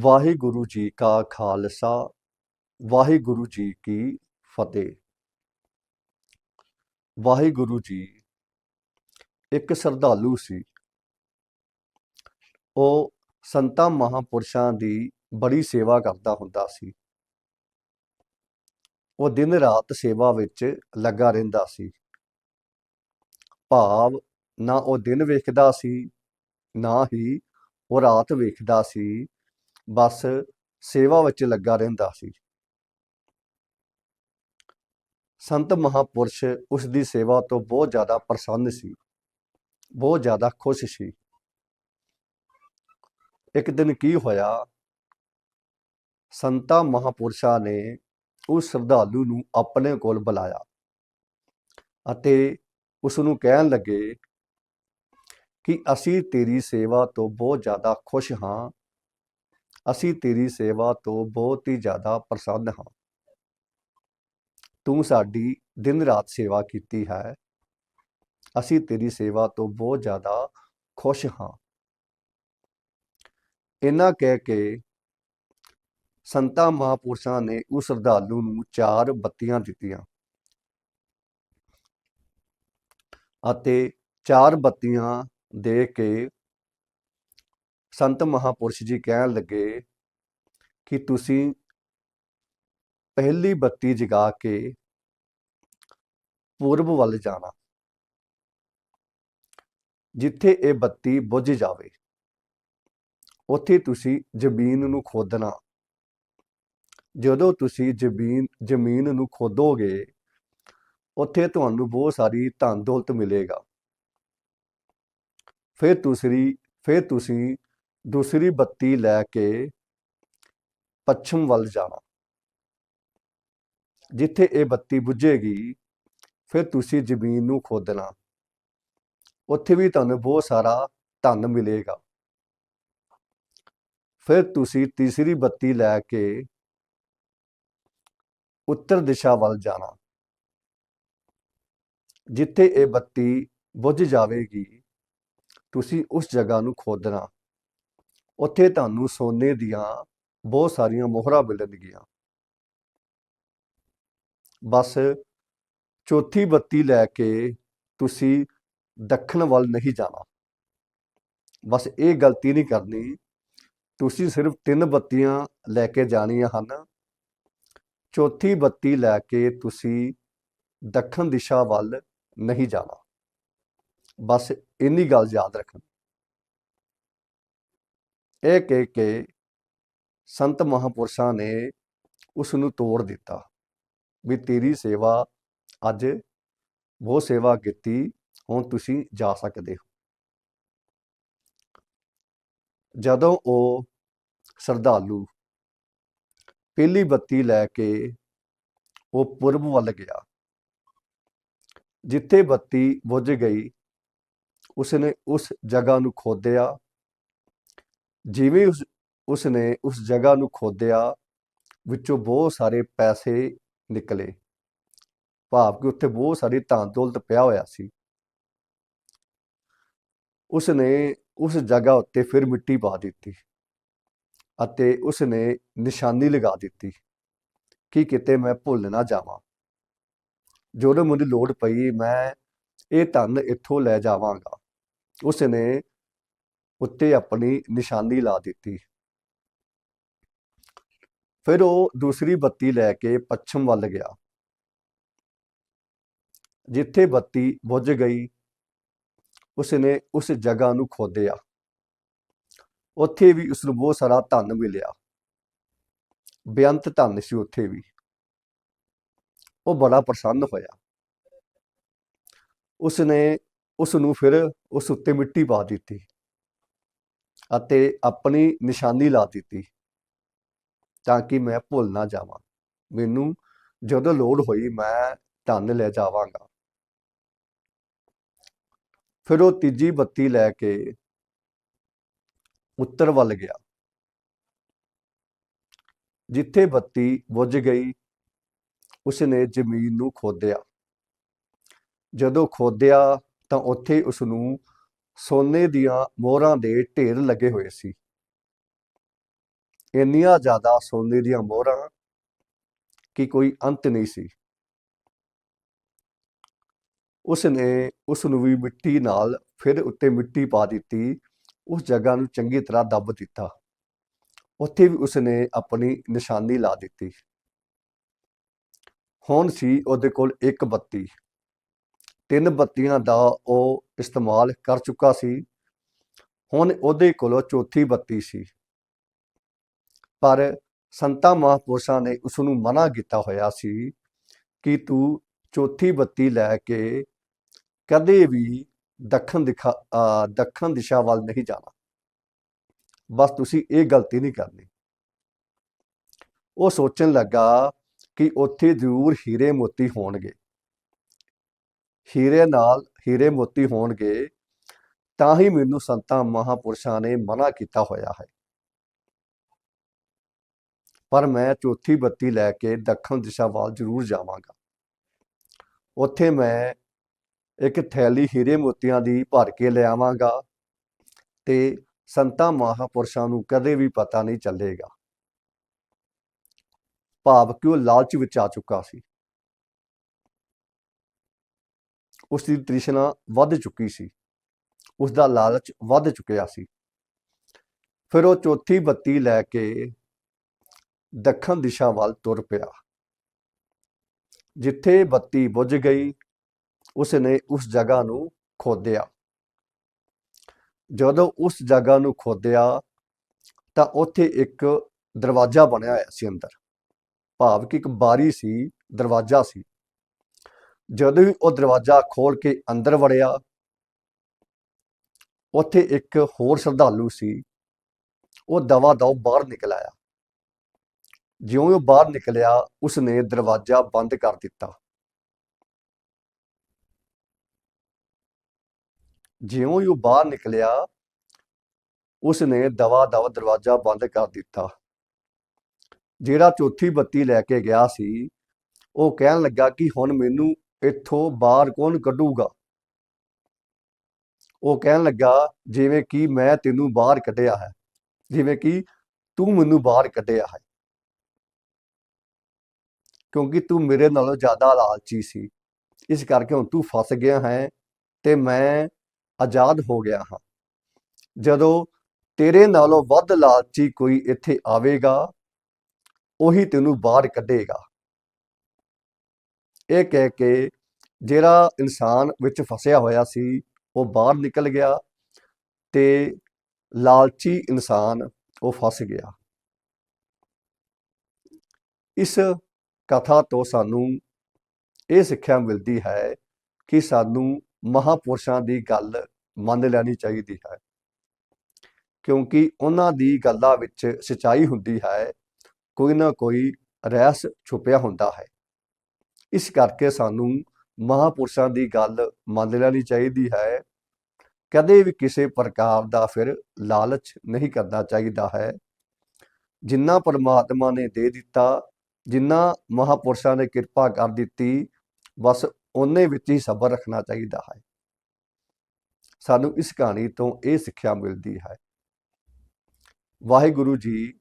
ਵਾਹਿਗੁਰੂ ਜੀ ਕਾ ਖਾਲਸਾ, ਵਾਹਿਗੁਰੂ ਜੀ ਕੀ ਫਤਿਹ। ਵਾਹਿਗੁਰੂ ਜੀ, ਇੱਕ ਸਰਧਾਲੂ ਸੀ। ਉਹ ਸੰਤਾਂ ਮਹਾਪੁਰਸ਼ਾਂ ਦੀ ਬੜੀ ਸੇਵਾ ਕਰਦਾ ਹੁੰਦਾ ਸੀ। ਉਹ ਦਿਨ ਰਾਤ ਸੇਵਾ ਵਿੱਚ ਲੱਗਾ ਰਹਿੰਦਾ ਸੀ। ਭਾਵ ਨਾ ਉਹ ਦਿਨ ਵੇਖਦਾ ਸੀ, ਨਾ ਹੀ ਉਹ ਰਾਤ ਵੇਖਦਾ ਸੀ। ਬਸ ਸੇਵਾ ਵਿੱਚ ਲੱਗਾ ਰਹਿੰਦਾ ਸੀ। ਸੰਤ ਮਹਾਪੁਰਸ਼ ਉਸ ਦੀ ਸੇਵਾ ਤੋਂ ਬਹੁਤ ਜ਼ਿਆਦਾ ਪ੍ਰਸੰਨ ਸੀ। ਬਹੁਤ ਜ਼ਿਆਦਾ ਖੁਸ਼ ਸੀ। ਇੱਕ ਦਿਨ ਕੀ ਹੋਇਆ? ਸੰਤਾਂ ਮਹਾਪੁਰਸ਼ਾਂ ਨੇ ਉਸ ਸ਼ਰਧਾਲੂ ਨੂੰ ਆਪਣੇ ਕੋਲ ਬੁਲਾਇਆ ਅਤੇ ਉਸ ਨੂੰ ਕਹਿਣ ਲੱਗੇ ਕਿ ਅਸੀਂ ਤੇਰੀ ਸੇਵਾ ਤੋਂ ਬਹੁਤ ਜ਼ਿਆਦਾ ਖੁਸ਼ ਹਾਂ ਅਸੀਂ ਤੇਰੀ ਸੇਵਾ ਤੋਂ ਬਹੁਤ ਹੀ ਜ਼ਿਆਦਾ ਪ੍ਰਸੰਨ ਹਾਂ। ਤੂੰ ਸਾਡੀ ਦਿਨ ਰਾਤ ਸੇਵਾ ਕੀਤੀ ਹੈ। ਅਸੀਂ ਤੇਰੀ ਸੇਵਾ ਤੋਂ ਬਹੁਤ ਜ਼ਿਆਦਾ ਖੁਸ਼ ਹਾਂ। ਇਹਨਾਂ ਕਹਿ ਕੇ ਸੰਤਾਂ ਮਹਾਪੁਰਸ਼ਾਂ ਨੇ ਉਸ ਸ਼ਰਧਾਲੂ ਨੂੰ ਚਾਰ ਬੱਤੀਆਂ ਦਿੱਤੀਆਂ ਅਤੇ ਚਾਰ ਬੱਤੀਆਂ ਦੇ ਕੇ ਸੰਤ ਮਹਾਪੁਰਸ਼ ਜੀ ਕਹਿਣ ਲੱਗੇ ਕਿ ਤੁਸੀਂ ਪਹਿਲੀ ਬੱਤੀ ਜਗਾ ਕੇ ਪੂਰਬ ਵੱਲ ਜਾਣਾ, ਜਿੱਥੇ ਇਹ ਬੱਤੀ ਬੁੱਝ ਜਾਵੇ। ਉੱਥੇ ਤੁਸੀਂ ਜ਼ਮੀਨ ਨੂੰ ਖੋਦਣਾ। ਜਦੋਂ ਤੁਸੀਂ ਜ਼ਮੀਨ ਜ਼ਮੀਨ ਨੂੰ ਖੋਦੋਗੇ, ਉੱਥੇ ਤੁਹਾਨੂੰ ਬਹੁਤ ਸਾਰੀ ਧਨ ਦੌਲਤ ਮਿਲੇਗਾ। ਫਿਰ ਤੁਸੀਂ ਫਿਰ ਤੁਸੀਂ ਦੂਸਰੀ ਬੱਤੀ ਲੈ ਕੇ ਪੱਛਮ ਵੱਲ ਜਾਣਾ। ਜਿੱਥੇ ਇਹ ਬੱਤੀ ਬੁਝੇਗੀ, ਫਿਰ ਤੁਸੀਂ ਜ਼ਮੀਨ ਨੂੰ ਖੋਦਣਾ ਉੱਥੇ ਵੀ ਤੁਹਾਨੂੰ ਬਹੁਤ ਸਾਰਾ ਧਨ ਮਿਲੇਗਾ। ਫਿਰ ਤੁਸੀਂ ਤੀਸਰੀ ਬੱਤੀ ਲੈ ਕੇ ਉੱਤਰ ਦਿਸ਼ਾ ਵੱਲ ਜਾਣਾ। ਜਿੱਥੇ ਇਹ ਬੱਤੀ ਬੁੱਝ ਜਾਵੇਗੀ, ਤੁਸੀਂ ਉਸ ਜਗ੍ਹਾ ਨੂੰ ਖੋਦਣਾ ਉੱਥੇ ਤੁਹਾਨੂੰ ਸੋਨੇ ਦੀਆਂ ਬਹੁਤ ਸਾਰੀਆਂ ਮੋਹਰਾਂ ਮਿਲਣਗੀਆਂ। ਬਸ ਚੌਥੀ ਬੱਤੀ ਲੈ ਕੇ ਤੁਸੀਂ ਦੱਖਣ ਵੱਲ ਨਹੀਂ ਜਾਣਾ। ਬਸ ਇਹ ਗਲਤੀ ਨਹੀਂ ਕਰਨੀ। ਤੁਸੀਂ ਸਿਰਫ ਤਿੰਨ ਬੱਤੀਆਂ ਲੈ ਕੇ ਜਾਣੀਆਂ ਹਨ। ਚੌਥੀ ਬੱਤੀ ਲੈ ਕੇ ਤੁਸੀਂ ਦੱਖਣ ਦਿਸ਼ਾ ਵੱਲ ਨਹੀਂ ਜਾਣਾ। ਬਸ ਇੰਨੀ ਗੱਲ ਯਾਦ ਰੱਖਣੀ। ਇਹ ਕਹਿ ਕੇ ਸੰਤ ਮਹਾਪੁਰਸ਼ਾਂ ਨੇ ਉਸ ਨੂੰ ਤੋੜ ਦਿੱਤਾ ਵੀ ਤੇਰੀ ਸੇਵਾ ਅੱਜ ਬਹੁਤ ਸੇਵਾ ਕੀਤੀ, ਹੁਣ ਤੁਸੀਂ ਜਾ ਸਕਦੇ ਹੋ। ਜਦੋਂ ਉਹ ਸਰਧਾਲੂ ਪਹਿਲੀ ਬੱਤੀ ਲੈ ਕੇ ਉਹ ਪੁਰਬ ਵੱਲ ਗਿਆ, ਜਿੱਥੇ ਬੱਤੀ ਬੁੱਝ ਗਈ, ਉਸਨੇ ਉਸ ਜਗ੍ਹਾ ਨੂੰ ਖੋਦਿਆ ਜਿਵੇਂ ਉਸ, ਉਸਨੇ ਉਸ ਜਗ੍ਹਾ ਨੂੰ ਖੋਦਿਆ, ਵਿੱਚੋਂ ਬਹੁਤ ਸਾਰੇ ਪੈਸੇ ਨਿਕਲੇ। ਭਾਵ ਕਿ ਉੱਥੇ ਬਹੁਤ ਸਾਰੀ ਧਨ ਦੌਲਤ ਪਿਆ ਹੋਇਆ ਸੀ। ਉਸਨੇ ਉਸ ਜਗ੍ਹਾ ਉੱਤੇ ਫਿਰ ਮਿੱਟੀ ਪਾ ਦਿੱਤੀ ਅਤੇ ਉਸਨੇ ਨਿਸ਼ਾਨੀ ਲਗਾ ਦਿੱਤੀ ਕਿ ਕਿਤੇ ਮੈਂ ਭੁੱਲ ਨਾ ਜਾਵਾਂ। ਜਦੋਂ ਮੈਨੂੰ ਲੋੜ ਪਈ, ਮੈਂ ਇਹ ਧਨ ਇੱਥੋਂ ਲੈ ਜਾਵਾਂਗਾ। ਉਸਨੇ ਉੱਤੇ ਆਪਣੀ ਨਿਸ਼ਾਨੀ ਲਾ ਦਿੱਤੀ। ਫਿਰ ਉਹ ਦੂਸਰੀ ਬੱਤੀ ਲੈ ਕੇ ਪੱਛਮ ਵੱਲ ਗਿਆ। ਜਿੱਥੇ ਬੱਤੀ ਬੁੱਝ ਗਈ, ਉਸਨੇ ਉਸ ਜਗ੍ਹਾ ਨੂੰ ਖੋਦਿਆ। ਉੱਥੇ ਵੀ ਉਸ ਨੂੰ ਬਹੁਤ ਸਾਰਾ ਧਨ ਮਿਲਿਆ। ਬੇਅੰਤ ਧਨ ਸੀ ਉੱਥੇ ਵੀ। ਉਹ ਬੜਾ ਪ੍ਰਸੰਨ ਹੋਇਆ। ਉਸਨੇ ਉਸ ਨੂੰ ਫਿਰ ਉਸ ਉੱਤੇ ਮਿੱਟੀ ਪਾ ਦਿੱਤੀ। ਅਤੇ ਆਪਣੀ ਨਿਸ਼ਾਨੀ ਲਾ ਦਿੱਤੀ ਤਾਂ ਕਿ ਮੈਂ ਭੁੱਲ ਨਾ ਜਾਵਾਂ। ਮੈਨੂੰ ਜਦੋਂ ਲੋੜ ਹੋਈ ਮੈਂ ਧੰਨ ਲੈ ਜਾਵਾਂਗਾ। ਫਿਰ ਉਹ ਤੀਜੀ ਬੱਤੀ ਲੈ ਕੇ ਉੱਤਰ ਵੱਲ ਗਿਆ। ਜਿੱਥੇ ਬੱਤੀ ਬੁੱਝ ਗਈ, ਉਸਨੇ ਜ਼ਮੀਨ ਨੂੰ ਖੋਦਿਆ। ਜਦੋਂ ਖੋਦਿਆ ਤਾਂ ਉੱਥੇ ਉਸ ਨੂੰ ਸੋਨੇ ਦੀਆਂ ਮੋਹਰਾਂ ਦੇ ਢੇਰ ਲੱਗੇ ਹੋਏ ਸੀ। ਇੰਨੀਆਂ ਜ਼ਿਆਦਾ ਸੋਨੇ ਦੀਆਂ ਮੋਹਰਾਂ ਕਿ ਕੋਈ ਅੰਤ ਨਹੀਂ ਸੀ। ਉਸ ਨੇ ਉਸ ਨੂੰ ਵੀ ਮਿੱਟੀ ਨਾਲ ਫਿਰ ਉੱਤੇ ਮਿੱਟੀ ਪਾ ਦਿੱਤੀ, ਉਸ ਜਗ੍ਹਾ ਨੂੰ ਚੰਗੀ ਤਰ੍ਹਾਂ ਦੱਬ ਦਿੱਤਾ। ਉੱਥੇ ਵੀ ਉਸ ਨੇ ਆਪਣੀ ਨਿਸ਼ਾਨੀ ਲਾ ਦਿੱਤੀ। ਹੁਣ ਸੀ ਉਹਦੇ ਕੋਲ ਇੱਕ ਬੱਤੀ। ਤਿੰਨ ਬੱਤੀਆਂ ਦਾ ਉਹ ਇਸਤੇਮਾਲ ਕਰ ਚੁੱਕਾ ਸੀ। ਹੁਣ ਉਹਦੇ ਕੋਲੋਂ ਚੌਥੀ ਬੱਤੀ ਸੀ। ਪਰ ਸੰਤਾਂ ਮਹਾਂਪੁਰਸ਼ਾਂ ਨੇ ਉਸ ਨੂੰ ਮਨਾ ਕੀਤਾ ਹੋਇਆ ਸੀ ਕਿ ਤੂੰ ਚੌਥੀ ਬੱਤੀ ਲੈ ਕੇ ਕਦੇ ਵੀ ਦੱਖਣ ਦਿਖਾ, ਅਹ ਦੱਖਣ ਦਿਸ਼ਾ ਵੱਲ ਨਹੀਂ ਜਾਣਾ। ਬਸ ਤੁਸੀਂ ਇਹ ਗਲਤੀ ਨਹੀਂ ਕਰਨੀ। ਉਹ ਸੋਚਣ ਲੱਗਾ ਕਿ ਉੱਥੇ ਜ਼ਰੂਰ ਹੀਰੇ ਮੋਤੀ ਹੋਣਗੇ। ਹੀਰੇ ਨਾਲ ਹੀਰੇ ਮੋਤੀ ਹੋਣਗੇ, ਤਾਂ ਹੀ ਮੈਨੂੰ ਸੰਤਾਂ ਮਹਾਂਪੁਰਸ਼ਾਂ ਨੇ ਮਨਾ ਕੀਤਾ ਹੋਇਆ ਹੈ। ਪਰ ਮੈਂ ਚੌਥੀ ਬੱਤੀ ਲੈ ਕੇ ਦੱਖਣ ਦਿਸ਼ਾ ਵੱਲ ਜ਼ਰੂਰ ਜਾਵਾਂਗਾ। ਉੱਥੇ ਮੈਂ ਇੱਕ ਥੈਲੀ ਹੀਰੇ ਮੋਤੀਆਂ ਦੀ ਭਰ ਕੇ ਲਿਆਵਾਂਗਾ ਤੇ ਸੰਤਾਂ ਮਹਾਂਪੁਰਸ਼ਾਂ ਨੂੰ ਕਦੇ ਵੀ ਪਤਾ ਨਹੀਂ ਚੱਲੇਗਾ। ਭਾਵ ਕਿ ਉਹ ਲਾਲਚ ਵਿੱਚ ਆ ਚੁੱਕਾ ਸੀ। ਉਸ ਦੀ ਤ੍ਰਿਸ਼ਨਾ ਵੱਧ ਚੁੱਕੀ ਸੀ। ਉਸ ਦਾ ਲਾਲਚ ਵੱਧ ਚੁੱਕਿਆ ਸੀ। ਫਿਰ ਉਹ ਚੌਥੀ ਬੱਤੀ ਲੈ ਕੇ ਦੱਖਣ ਦਿਸ਼ਾ ਵੱਲ ਤੁਰ ਪਿਆ। ਜਿੱਥੇ ਬੱਤੀ ਬੁਝ ਗਈ ਉਸ ਨੇ ਉਸ ਜਗ੍ਹਾ ਨੂੰ ਖੋਦਿਆ। ਜਦੋਂ ਉਸ ਜਗ੍ਹਾ ਨੂੰ ਖੋਦਿਆ, ਤਾਂ ਉੱਥੇ ਇੱਕ ਦਰਵਾਜ਼ਾ ਬਣਿਆ ਹੋਇਆ ਸੀ ਅੰਦਰ। ਭਾਵ ਕਿ ਇੱਕ ਬਾਰੀ ਸੀ, ਦਰਵਾਜ਼ਾ ਸੀ। ਜਦੋਂ ਹੀ ਉਹ ਦਰਵਾਜ਼ਾ ਖੋਲ ਕੇ ਅੰਦਰ ਵੜਿਆ, ਉੱਥੇ ਇੱਕ ਹੋਰ ਸ਼ਰਧਾਲੂ ਸੀ। ਉਹ ਦਵਾ ਦਵ ਬਾਹਰ ਨਿਕਲ ਆਇਆ। ਜਿਉਂ ਹੀ ਉਹ ਬਾਹਰ ਨਿਕਲਿਆ, ਉਸਨੇ ਦਰਵਾਜ਼ਾ ਬੰਦ ਕਰ ਦਿੱਤਾ। ਜਿਉਂ ਹੀ ਉਹ ਬਾਹਰ ਨਿਕਲਿਆ, ਉਸਨੇ ਦਵਾ ਦਵ ਦਰਵਾਜ਼ਾ ਬੰਦ ਕਰ ਦਿੱਤਾ। ਜਿਹੜਾ ਚੌਥੀ ਬੱਤੀ ਲੈ ਕੇ ਗਿਆ ਸੀ, ਉਹ ਕਹਿਣ ਲੱਗਾ ਕਿ ਹੁਣ ਮੈਨੂੰ ਇੱਥੋਂ ਬਾਹਰ ਕੌਣ ਕੱਢੂਗਾ? ਉਹ ਕਹਿਣ ਲੱਗਾ, ਜਿਵੇਂ ਕਿ ਮੈਂ ਤੈਨੂੰ ਬਾਹਰ ਕੱਢਿਆ ਹੈ, ਜਿਵੇਂ ਕਿ ਤੂੰ ਮੈਨੂੰ ਬਾਹਰ ਕੱਢਿਆ ਹੈ। ਕਿਉਂਕਿ ਤੂੰ ਮੇਰੇ ਨਾਲੋਂ ਜ਼ਿਆਦਾ ਲਾਲਚੀ ਸੀ। ਇਸ ਕਰਕੇ ਹੁਣ ਤੂੰ ਫਸ ਗਿਆ ਹੈ ਤੇ ਮੈਂ ਆਜ਼ਾਦ ਹੋ ਗਿਆ ਹਾਂ। ਜਦੋਂ ਤੇਰੇ ਨਾਲੋਂ ਵੱਧ ਲਾਲਚੀ ਕੋਈ ਇੱਥੇ ਆਵੇਗਾ, ਉਹੀ ਤੈਨੂੰ ਬਾਹਰ ਕੱਢੇਗਾ। ਇਹ ਕਹਿ ਕੇ ਜਿਹੜਾ ਇਨਸਾਨ ਵਿੱਚ ਫਸਿਆ ਹੋਇਆ ਸੀ, ਉਹ ਬਾਹਰ ਨਿਕਲ ਗਿਆ ਤੇ ਲਾਲਚੀ ਇਨਸਾਨ ਉਹ ਫਸ ਗਿਆ। ਇਸ ਕਥਾ ਤੋਂ ਸਾਨੂੰ ਇਹ ਸਿੱਖਿਆ ਮਿਲਦੀ ਹੈ ਕਿ ਸਾਨੂੰ ਮਹਾਪੁਰਸ਼ਾਂ ਦੀ ਗੱਲ ਮੰਨ ਲੈਣੀ ਚਾਹੀਦੀ ਹੈ। ਕਿਉਂਕਿ ਉਹਨਾਂ ਦੀ ਗੱਲਾਂ ਵਿੱਚ ਸਚਾਈ ਹੁੰਦੀ ਹੈ, ਕੋਈ ਨਾ ਕੋਈ ਰਹੱਸ ਛੁਪਿਆ ਹੁੰਦਾ ਹੈ। ਇਸ ਕਰਕੇ ਸਾਨੂੰ ਮਹਾਪੁਰਸ਼ਾਂ ਦੀ ਗੱਲ ਮੰਨ ਲੈਣੀ ਚਾਹੀਦੀ ਹੈ। ਕਦੇ ਵੀ ਕਿਸੇ ਪ੍ਰਕਾਰ ਦਾ ਫਿਰ ਲਾਲਚ ਨਹੀਂ ਕਰਨਾ ਚਾਹੀਦਾ ਹੈ। ਜਿੰਨਾ ਪਰਮਾਤਮਾ ਨੇ ਦੇ ਦਿੱਤਾ, ਜਿੰਨਾ ਮਹਾਪੁਰਸ਼ਾਂ ਨੇ ਕਿਰਪਾ ਕਰ ਦਿੱਤੀ, ਬਸ ਉਹਨੇ ਵਿੱਚ ਹੀ ਸਬਰ ਰੱਖਣਾ ਚਾਹੀਦਾ ਹੈ। ਸਾਨੂੰ ਇਸ ਕਹਾਣੀ ਤੋਂ ਇਹ ਸਿੱਖਿਆ ਮਿਲਦੀ ਹੈ। ਵਾਹਿਗੁਰੂ ਜੀ,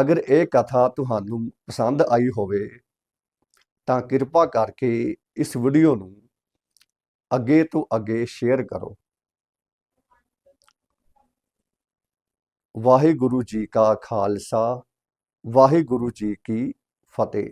ਅਗਰ ਇਹ ਕਥਾ ਤੁਹਾਨੂੰ ਪਸੰਦ ਆਈ ਹੋਵੇ ਤਾਂ ਕਿਰਪਾ ਕਰਕੇ ਇਸ ਵੀਡੀਓ ਨੂੰ ਅੱਗੇ ਤੋਂ ਅੱਗੇ ਸ਼ੇਅਰ ਕਰੋ। ਵਾਹਿਗੁਰੂ ਜੀ ਕਾ ਖਾਲਸਾ, ਵਾਹਿਗੁਰੂ ਜੀ ਕੀ ਫਤਿਹ।